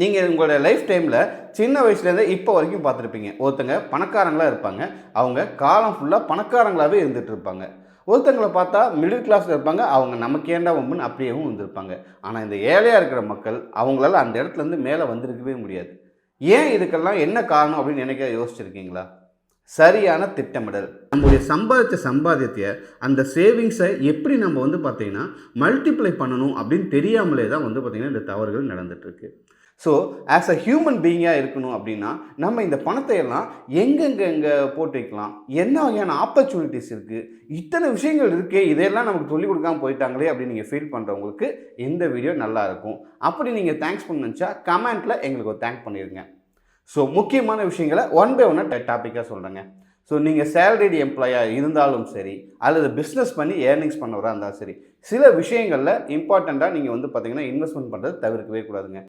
நீங்கள் உங்களுடைய லைஃப் டைமில் சின்ன வயசுலேருந்தே இப்போ வரைக்கும் பார்த்துருப்பீங்க. ஒருத்தங்க பணக்காரங்களாக இருப்பாங்க. அவங்க காலம் ஃபுல்லாக பணக்காரங்களாகவே இருந்துகிட்ருப்பாங்க ஒருத்தங்களை பார்த்தா மிடில் கிளாஸில் இருப்பாங்க. அவங்க நமக்கு ஏண்டா அப்படியேவும் வந்திருப்பாங்க ஆனால் இந்த ஏழையாக இருக்கிற மக்கள் அவங்களால அந்த இடத்துலேருந்து மேலே வந்திருக்கவே முடியாது. ஏன் இதுக்கெல்லாம் என்ன காரணம் அப்படின்னு நினைக்க யோசிச்சிருக்கீங்களா? சரியான திட்டமிடல். நம்முடைய சம்பாதிச்ச சம்பாதியத்தை அந்த சேவிங்ஸை எப்படி நம்ம வந்து பார்த்தீங்கன்னா மல்டிப்ளை பண்ணணும் அப்படின்னு தெரியாமலே தான் வந்து பார்த்திங்கன்னா இந்த தவறுகள் நடந்துட்டுருக்கு. ஸோ ஆஸ் அ ஹியூமன் பீயிங்காக இருக்கணும் அப்படின்னா நம்ம இந்த பணத்தை எல்லாம் எங்கெங்கே எங்கே போட்டு வைக்கலாம்? என்ன வகையான ஆப்பர்ச்சுனிட்டிஸ் இருக்குது இத்தனை விஷயங்கள் இருக்கே இதையெல்லாம் நமக்கு சொல்லிக் கொடுக்காம போயிட்டாங்களே அப்படின்னு நீங்கள் ஃபீல் பண்ணுறவங்களுக்கு இந்த வீடியோ நல்லாயிருக்கும் அப்படி நீங்கள் தேங்க்ஸ் பண்ண நினச்சா கமெண்ட்டில் எங்களுக்கு ஒரு தேங்க் பண்ணிடுங்க. ஸோ முக்கியமான விஷயங்களை ஒன் பை ஒன்னாக டாப்பிக்காக சொல்கிறேங்க ஸோ நீங்கள் சேலரிடு எம்ப்ளாயாக இருந்தாலும் சரி அல்லது பிஸ்னஸ் பண்ணி ஏர்னிங்ஸ் பண்ணவராக இருந்தாலும் சரி சில விஷயங்களில் இம்பார்ட்டண்ட்டாக நீங்கள் வந்து பார்த்தீங்கன்னா இன்வெஸ்ட்மெண்ட் பண்ணுறது தவிர்க்கவே கூடாதுங்க.